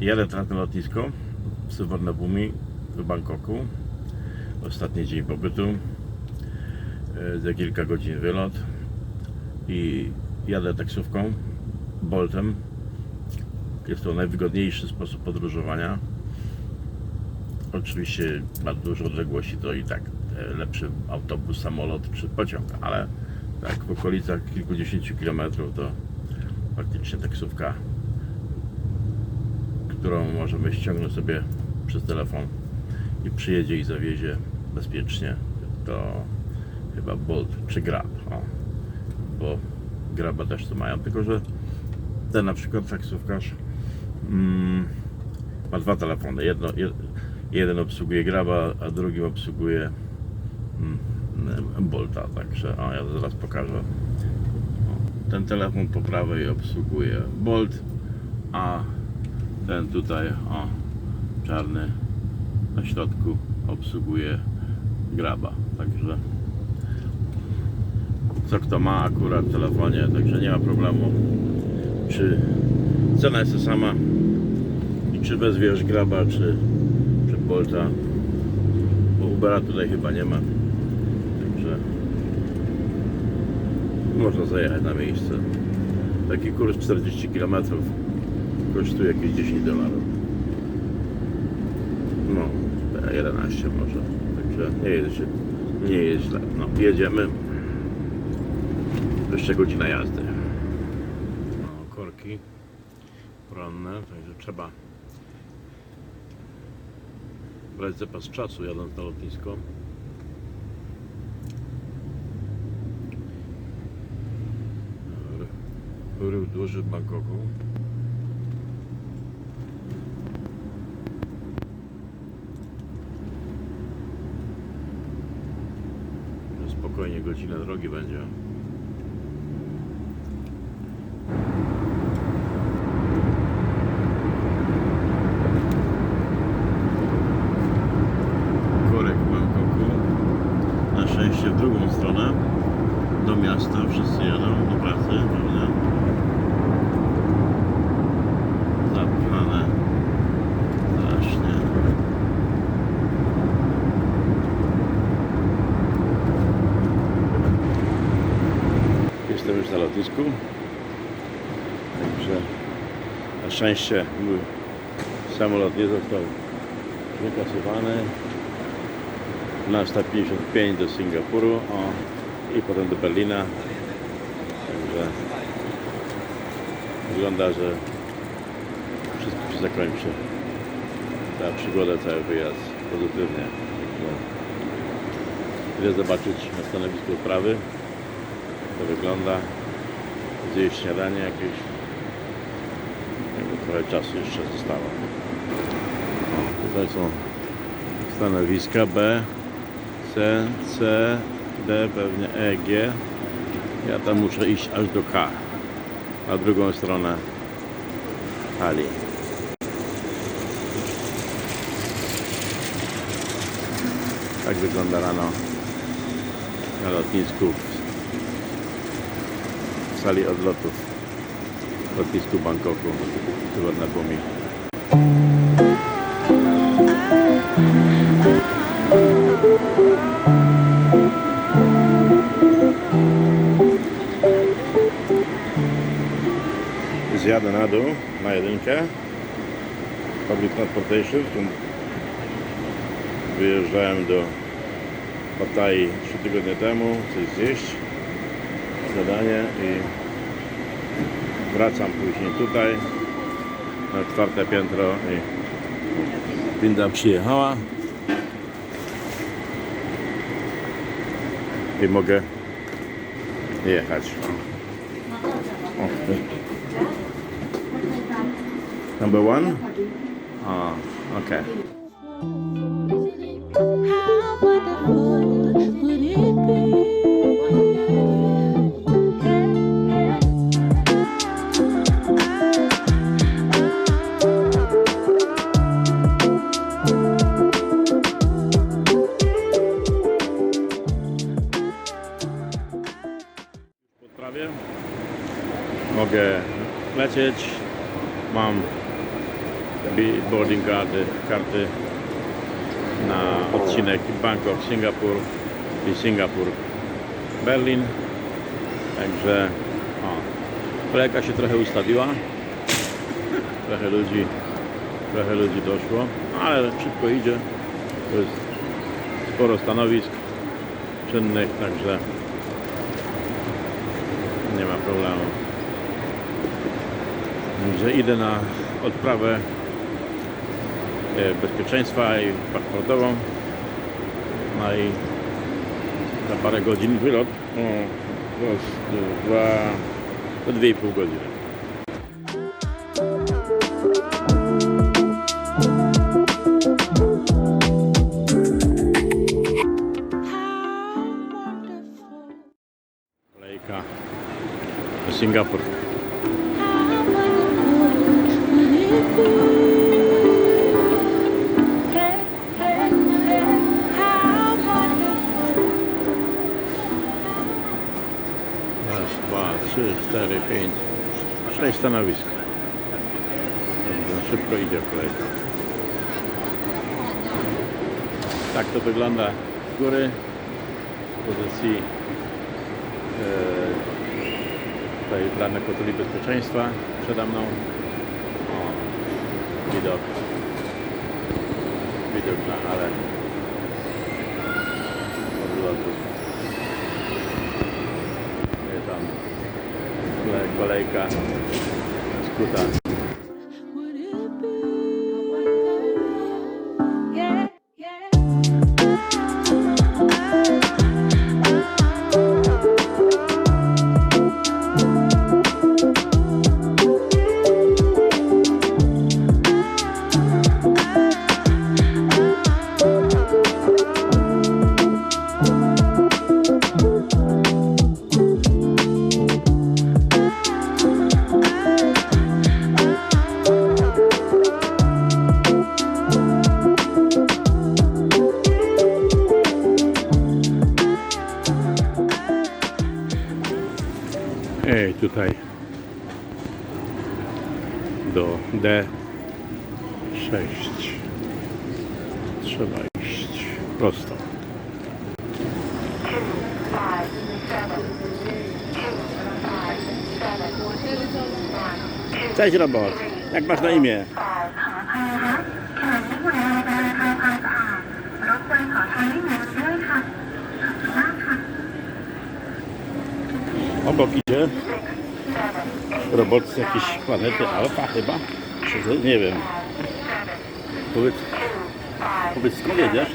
Jadę teraz na lotnisko w Suvarnabhumi w Bangkoku. Ostatni dzień pobytu. E, Za kilka godzin wylot. I jadę taksówką, Boltem. Jest to najwygodniejszy sposób podróżowania. Oczywiście ma dużo odległości, to i tak e, lepszy autobus, samolot czy pociąg, ale tak w okolicach kilkudziesięciu kilometrów to faktycznie taksówka, którą możemy ściągnąć sobie przez telefon i przyjedzie i zawiezie bezpiecznie. To chyba Bolt czy Grab. O, bo Graba też to mają, tylko że ten na przykład taksówkarz mm, ma dwa telefony. Jedno, jed, jeden obsługuje Graba, a drugim obsługuje mm, Bolta. Także o, ja zaraz pokażę. O, ten telefon po prawej obsługuje Bolt, a ten tutaj, o, czarny na środku obsługuje Graba. Także co kto ma akurat w telefonie, także nie ma problemu. Czy cena jest ta sama i czy wezwiesz Graba, czy, czy Bolta. Bo Ubera tutaj chyba nie ma. Także można zajechać na miejsce. Taki kurs 40 km kosztuje jakieś 10 dolarów. No, 11 może. Także nie jest, nie jest źle. No, jedziemy. Jeszcze godzina jazdy. No, korki poranne, także trzeba brać zapas czasu jadąc na lotnisko. Ruch duży w Bangkoku. Że Spokojnie godzina drogi będzie. korek w Bangkoku. Na szczęście w drugą stronę. Do miasta. Wszyscy jadą do pracy, prawda? Zapchane. Strasznie. Także na szczęście mój samolot nie został wykasowany na 155 do Singapuru o, i potem do Berlina. Także wygląda, że wszystko się zakończy. Ta przygoda, cały wyjazd pozytywnie. Także zobaczyć na stanowisku uprawy, jak to wygląda. Zjeść śniadanie jakieś. Jakby trochę czasu jeszcze zostało. O, tutaj są stanowiska B, C, C, D, pewnie E, G. Ja tam muszę iść aż do K, na drugą stronę hali. Tak wygląda rano na lotnisku sali odlotów w lotnisku Bangkoku, Suvarnabhumi. Zjadę na dół, na jedynkę. Public Transportation. Tu wyjeżdżałem do Pattaya 3 tygodnie temu, coś zjeść, śniadanie i wracam później tutaj na czwarte piętro i winda przyjechała i mogę jechać. O. Number one? Ah, okay. Mam boarding karty, karty na odcinek Bangkok, Singapur i Singapur, Berlin. Także o, kolejka się trochę ustawiła. Trochę ludzi, trochę ludzi doszło, ale szybko idzie. To jest sporo stanowisk czynnych, także nie ma problemu. Także idę na odprawę e, bezpieczeństwa i paszportową. No i na parę godzin wylot. O, to dwa, to dwie i pół godziny. Kolejka do Singapur. 3, 4, 5, 6 stanowisk. Dobrze, szybko idzie projekt. Tak to wygląda z góry w pozycji yy, tutaj brane kotuli bezpieczeństwa przede mną. O, widok. Widok na ale odlotu. Kole- kolejka skuta. Trzeba iść prosto. Cześć robot, jak masz na imię? Obok idzie robot z jakiejś planety Alfa chyba? Nie wiem. Powiedz, powiedz skąd jedziesz?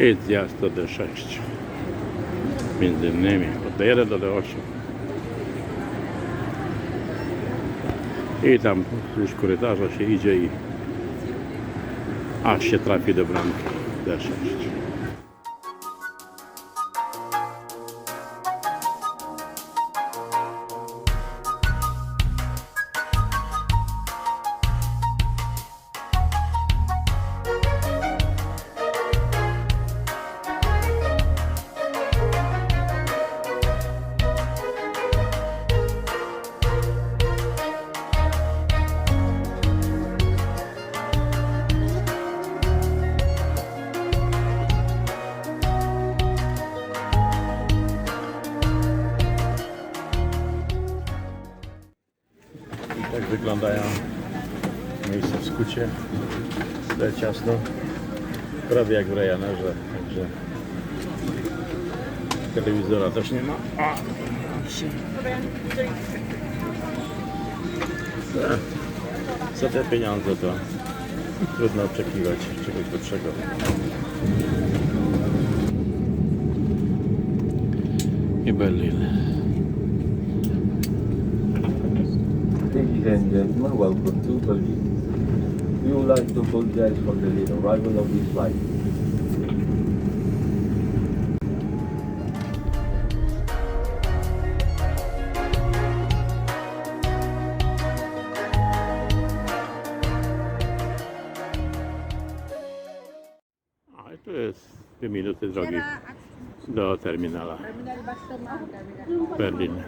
I zjazd do D6. Między innymi od D1 do D8. I tam wzdłuż korytarza się idzie i aż się trafi do bramki D6. Tutaj ciasno. Prawie jak w Ryanairze, także telewizora też nie ma. A! E, Za te pieniądze to trudno oczekiwać czegoś lepszego. I Berlin. Ladies and gentlemen, welcome to Berlin. we would like to apologize for the late arrival of this flight. Esto es de Berlín,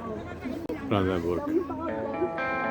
Brandenburg.